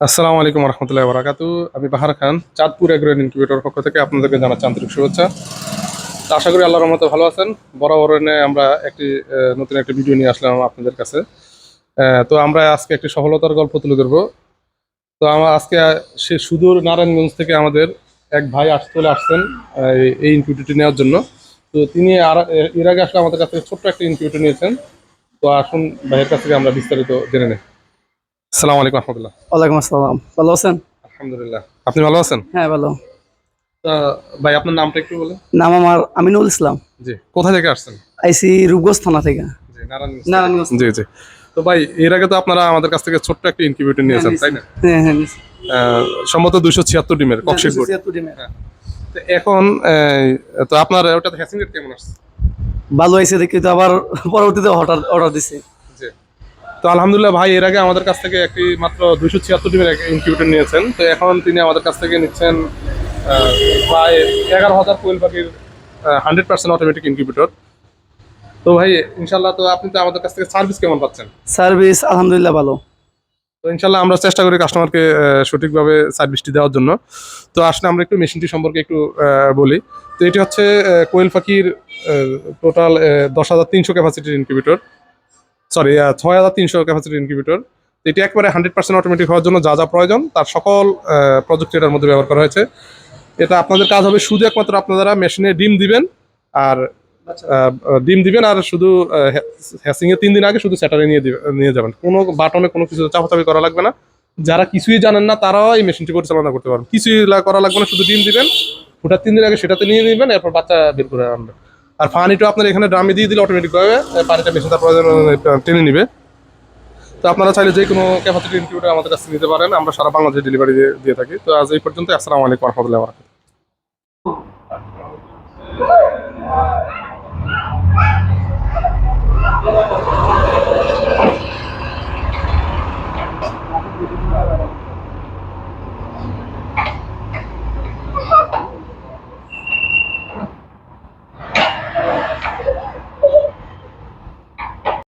আসসালামু আলাইকুম রহমতুল্লাহ বারাকাতু আমি বাহার খান, চাঁদপুর এগ্রোয়েন ইনকিউবেটর পক্ষ থেকে আপনাদেরকে জানাচ্ছি আন্তরিক শুভেচ্ছা। আশা করি আল্লাহর রহমতে ভালো আছেন। বরাবর এনে আমরা একটি নতুন একটি ভিডিও নিয়ে আসলাম আপনাদের কাছে। তো আমরা আজকে একটি সফলতার গল্প তুলে ধরবো। তো আমার আজকে সে সুদূর নারায়ণগঞ্জ থেকে আমাদের এক ভাই আস, চলে আসছেন এই- এই ইনকিউবেটরটি নেওয়ার জন্য। তো তিনি আর এর আগে আসলে আমাদের কাছে ছোট্ট একটা ইনকিউবেটর নিয়েছেন। তো আসুন ভাইয়ের কাছ থেকে আমরা বিস্তারিত জেনে নিই। আসসালামু আলাইকুম রহমতুল্লাহ। ওয়ালাইকুম আসসালাম। ভালো আছেন? আলহামদুলিল্লাহ। আপনি ভালো আছেন? হ্যাঁ ভালো। তা ভাই আপনার নামটা একটু বলেন। নাম আমার আমিনুল ইসলাম। জি কোথা থেকে আসছেন? আইসি রূপগঞ্জ থানা থেকে। জি নারায়ণগঞ্জ জি জি। তো ভাই এর আগে তো আপনারা আমাদের কাছ থেকে ছোট্ট একটা ইনকিউবেটর নিয়েছেন তাই না? হ্যাঁ হ্যাঁ সম্ভবত দুইশো ছিয়াত্তর ডিমের ককশিট বোর্ড তো এখন তো আপনার ওটাতে হ্যাসিং রেট কেমন আসছে? ভালো হয়েছে দেখি তো আবার পরবর্তীতে অর্ডার অর্ডার দিছে। তো আলহামদুলিল্লাহ ভাই এর আগে আমাদের কাছ থেকে একটি মাত্র দুইশো ছিয়াত্তর ডিমের ইনকিউবেটর নিয়েছেন। তো এখন তিনি আমাদের কাছ থেকে নিচ্ছেন প্রায় এগারো হাজার কোয়েল পাখির হান্ড্রেড পার্সেন্ট অটোমেটিক ইনকিউবেটর তো ভাই ইনশাল্লাহ তো আপনি তো আমাদের কাছ থেকে সার্ভিস কেমন পাচ্ছেন? সার্ভিস আলহামদুলিল্লাহ ভালো। তো ইনশাল্লাহ আমরা চেষ্টা করি কাস্টমারকে সঠিকভাবে সার্ভিসটি দেওয়ার জন্য। তো আসলে আমরা একটু মেশিনটি সম্পর্কে একটু বলি। তো এটি হচ্ছে কোয়েল পাখির টোটাল দশ হাজার তিনশো ক্যাপাসিটির ইনকিউবেটর সরি ছয় হাজার তিনশো ক্যাপাসিটির ইনকিউবেটর এটি একবারে হান্ড্রেড পার্সেন্ট অটোমেটিক হওয়ার জন্য যা যা প্রয়োজন, তার সকল প্রযুক্তি এটার মধ্যে ব্যবহার করা হয়েছে। এটা আপনাদের কাজ হবে শুধু একমাত্র আপনারা মেশিনে ডিম দিবেন, আর ডিম দিবেন, আর শুধু হ্যাসিং এর তিন দিন আগে শুধু স্যাটারে নিয়ে নিয়ে যাবেন। কোনো বাটনে কোনো কিছু চাপাচাপি করা লাগবে না। যারা কিছুই জানেন না, তারাও এই মেশিনটি পরিচালনা করতে পারবেন। কিছুই করা লাগবে না, শুধু ডিম দিবেন, ওটা তিন দিন আগে সেটাতে নিয়ে নেবেন, এরপর বাচ্চা বের করে আনবেন। আর পানিটা আপনার এখানে ড্রামে দিয়ে দিলে অটোমেটিকভাবে পানিটা মেশিন তার প্রয়োজন টেনে নিবে। তো আপনারা চাইলে যে কোনো ক্যাপাসিটি ইনকিউবেটর আমাদের কাছে নিতে পারেন। আমরা সারা বাংলাদেশে ডেলিভারি দিয়ে থাকি। তো আজ এই পর্যন্ত আসসালামু আলাইকুম রহমতুল্লাহ